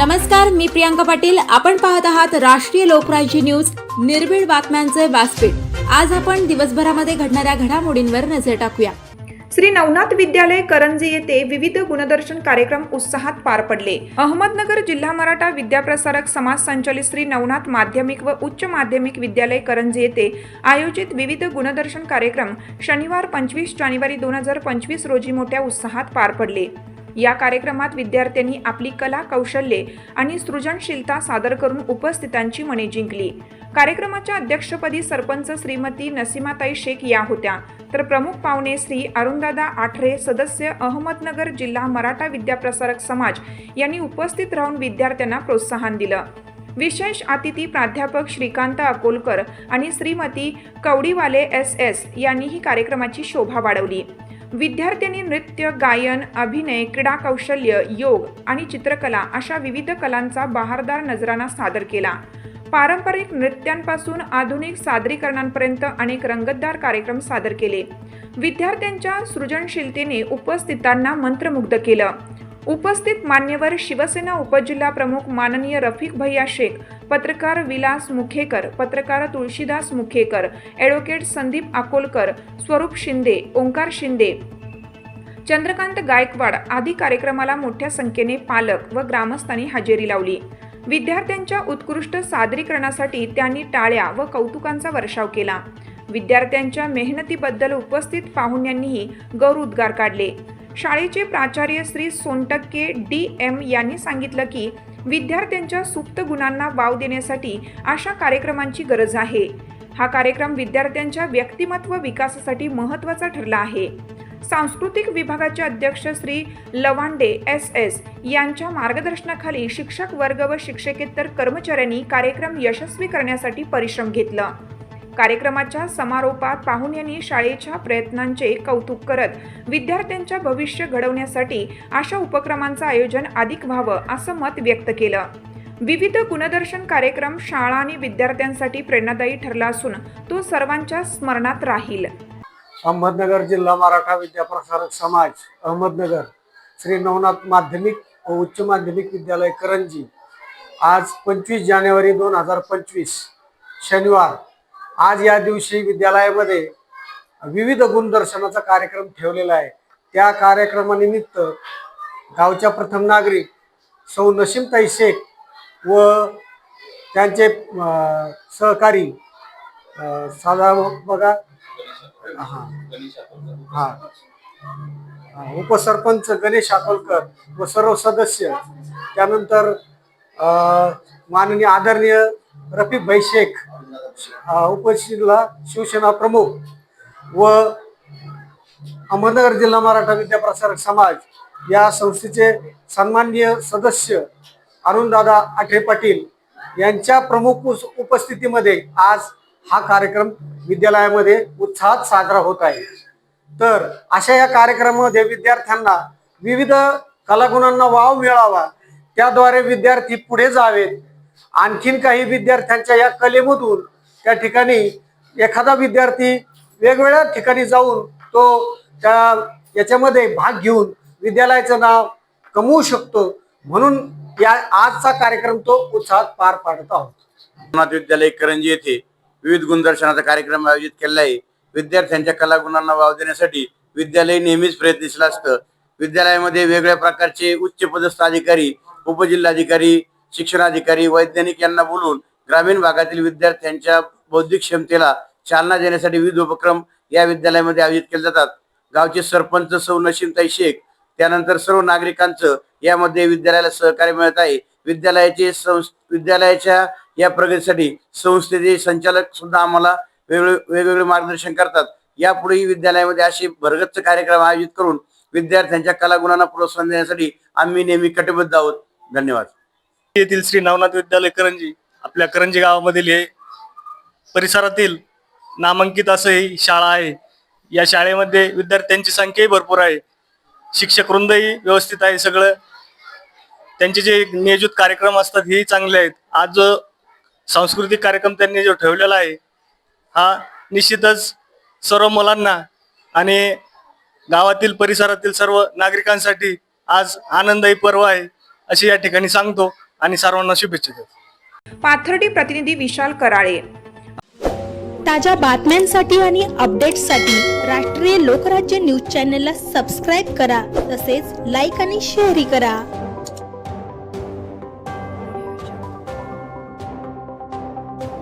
नमस्कार मी प्रियांका पाटील. आपण पाहत आहात राष्ट्रीय लोकराज्य न्यूज. निर्भीड बातम्यांचे व्यासपीठ. आज आपण दिवसभरामध्ये घडणाऱ्या घडामोडींवर नजर टाकूया. श्री नवनाथ विद्यालय करंजी येथे विविध गुणदर्शन कार्यक्रम उत्साहात पार पडले. अहमदनगर जिल्हा मराठा विद्याप्रसारक समाज संचालित श्री नवनाथ माध्यमिक व उच्च माध्यमिक विद्यालय करंजी येथे आयोजित विविध गुणदर्शन कार्यक्रम शनिवार पंचवीस जानेवारी दोन हजार पंचवीस रोजी मोठ्या उत्साहात पार पडले. या कार्यक्रमात विद्यार्थ्यांनी आपली कला कौशल्ये आणि सृजनशीलता सादर करून उपस्थितांची मने जिंकली. कार्यक्रमाच्या अध्यक्षपदी सरपंच श्रीमती नसीमाताई शेख या होत्या. तर प्रमुख पाहुणे श्री अरुणदादा आठरे सदस्य अहमदनगर जिल्हा मराठा विद्याप्रसारक समाज यांनी उपस्थित राहून विद्यार्थ्यांना प्रोत्साहन दिलं. विशेष अतिथी प्राध्यापक श्रीकांत अकोलकर आणि श्रीमती कवडीवाले एस एस यांनीही कार्यक्रमाची शोभा वाढवली. विद्यार्थ्यांनी नृत्य गायन अभिनय क्रीडा कौशल्य योग आणि चित्रकला अशा विविध कलांचा बहारदार नजराना सादर केला. पारंपरिक नृत्यांपासून आधुनिक सादरीकरणांपर्यंत अनेक रंगतदार कार्यक्रम सादर केले. विद्यार्थ्यांच्या सृजनशीलतेने उपस्थितांना मंत्रमुग्ध केलं. उपस्थित मान्यवर शिवसेना उपजिल्हा प्रमुख माननीय रफिक भैया शेख पत्रकार विलास मुखेकर पत्रकार तुळशीदास मुखेकर ॲडव्होकेट संदीप अकोलकर स्वरूप शिंदे ओंकार शिंदे चंद्रकांत गायकवाड आदी कार्यक्रमाला मोठ्या संख्येने पालक व ग्रामस्थांनी हजेरी लावली. विद्यार्थ्यांच्या उत्कृष्ट सादरीकरणासाठी त्यांनी टाळ्या व कौतुकांचा वर्षाव केला. विद्यार्थ्यांच्या मेहनतीबद्दल उपस्थित पाहुण्यांनीही गौरवोद्गार काढले. शाळेचे प्राचार्य श्री सोनटक्के डी एम यांनी सांगितलं की विद्यार्थ्यांच्या सुप्त गुणांना वाव देण्यासाठी अशा कार्यक्रमांची गरज आहे. हा कार्यक्रम विद्यार्थ्यांच्या व्यक्तिमत्व विकासासाठी महत्त्वाचा ठरला आहे. सांस्कृतिक विभागाचे अध्यक्ष श्री लवांडे एस एस यांच्या मार्गदर्शनाखाली शिक्षक वर्ग व शिक्षकेतर कर्मचाऱ्यांनी कार्यक्रम यशस्वी करण्यासाठी परिश्रम घेतला. कार्यक्रमाच्या समारोपात पाहुण्यांनी शाळेच्या प्रयत्नांचे कौतुक करत विद्यार्थ्यांच्या भविष्य घडवण्यासाठी अशा उपक्रमांचं आयोजन अधिक व्हावं असं मत व्यक्त केलं. विविध गुणदर्शन कार्यक्रम शाळा आणि विद्यार्थ्यांसाठी प्रेरणादायी ठरला असून तो सर्वांच्या स्मरणात राहील. अहमदनगर जिल्हा मराठा विद्याप्रसारक समाज अहमदनगर श्री नवनाथ माध्यमिक व उच्च माध्यमिक विद्यालय करंजी. आज पंचवीस जानेवारी दोन हजार पंचवीस शनिवार आज या दिवशी विद्यालयामध्ये विविध गुणदर्शनाचा कार्यक्रम ठेवलेला आहे. त्या कार्यक्रमानिमित्त गावच्या प्रथम नागरिक सौ नशीमताई शेख व त्यांचे सहकारी साधा बघा. हा. हा. उपसरपंच गणेश अकोलकर व सर्व सदस्य. त्यानंतर माननीय आदरणीय रफीक भाई शेख उपजिल्हा शिवसेना प्रमुख व अहमदनगर जिल्हा मराठा विद्याप्रसारक समाज या संस्थेचे सन्माननीय सदस्य अरुणदादा आठे पाटील यांच्या प्रमुख उपस्थितीमध्ये आज हा कार्यक्रम विद्यालयामध्ये उत्साहात साजरा होत आहे. तर अशा या कार्यक्रमामध्ये विद्यार्थ्यांना विविध कलागुणांना वाव मिळावा त्याद्वारे विद्यार्थी पुढे जावेत आणखीन काही विद्यार्थ्यांच्या या कलेमधून त्या ठिकाणी एखादा विद्यार्थी वेगवेगळ्या ठिकाणी जाऊन तो त्या याच्यामध्ये भाग घेऊन विद्यालयाचं नाव कमवू शकतो. म्हणून या आजचा कार्यक्रम तो उत्साहात पार पाडत आहोत. विद्यालय करंजी येथे विविध गुणदर्शनाचा कार्यक्रम आयोजित केला आहे. विद्यार्थ्यांच्या कलागुणांना वाव देण्यासाठी विद्यालय नेहमीच प्रयत्नशील असतं. विद्यालयामध्ये वेगवेगळ्या प्रकारचे उच्च पदस्थ अधिकारी उपजिल्हाधिकारी शिक्षणाधिकारी वैज्ञानिक यांना बोलून ग्रामीण भागातील विद्यार्थ्यांच्या बौद्धिक क्षमतेला चालना देण्यासाठी विविध उपक्रम या विद्यालयामध्ये आयोजित केले जातात. गावचे सरपंच सौ नशीमताई शेख त्यानंतर सर्व नागरिकांचं यामध्ये विद्यालयाला सहकार्य मिळत आहे. विद्यालयाचे संस विद्यालयाच्या या प्रगतीसाठी संस्थेचे संचालक सुद्धा आम्हाला वेगवेगळे वेगवेगळे मार्गदर्शन करतात. यापुढेही विद्यालयामध्ये असे भरगच्च कार्यक्रम आयोजित करून विद्यार्थ्यांच्या कलागुणांना प्रोत्साहन देण्यासाठी आम्ही नेहमी कटिबद्ध आहोत. धन्यवाद. येथील श्री नवनाथ विद्यालय करंजी आपल्या करंजी गावामधील हे परिसरातील नामांकित असं ही शाळा आहे. या शाळेमध्ये विद्यार्थ्यांची संख्याही भरपूर आहे. शिक्षक वृंदही व्यवस्थित आहे सगळं. त्यांचे जे नियोजित कार्यक्रम असतात हेही चांगले आहेत. आज जो सांस्कृतिक कार्यक्रम त्यांनी जो ठेवलेला आहे हा निश्चितच सर्व मुलांना आणि गावातील परिसरातील सर्व नागरिकांसाठी आज आनंददायी पर्व आहे असे या ठिकाणी सांगतो. आणि सर्वांना शुभेच्छा देतो. पाथर्डी प्रतिनिधी विशाल कराळे. ताज्या बातम्यांसाठी आणि अपडेट्ससाठी राष्ट्रीय लोकराज्य न्यूज चॅनलला सबस्क्राईब करा तसेच लाईक आणि शेअरही करा.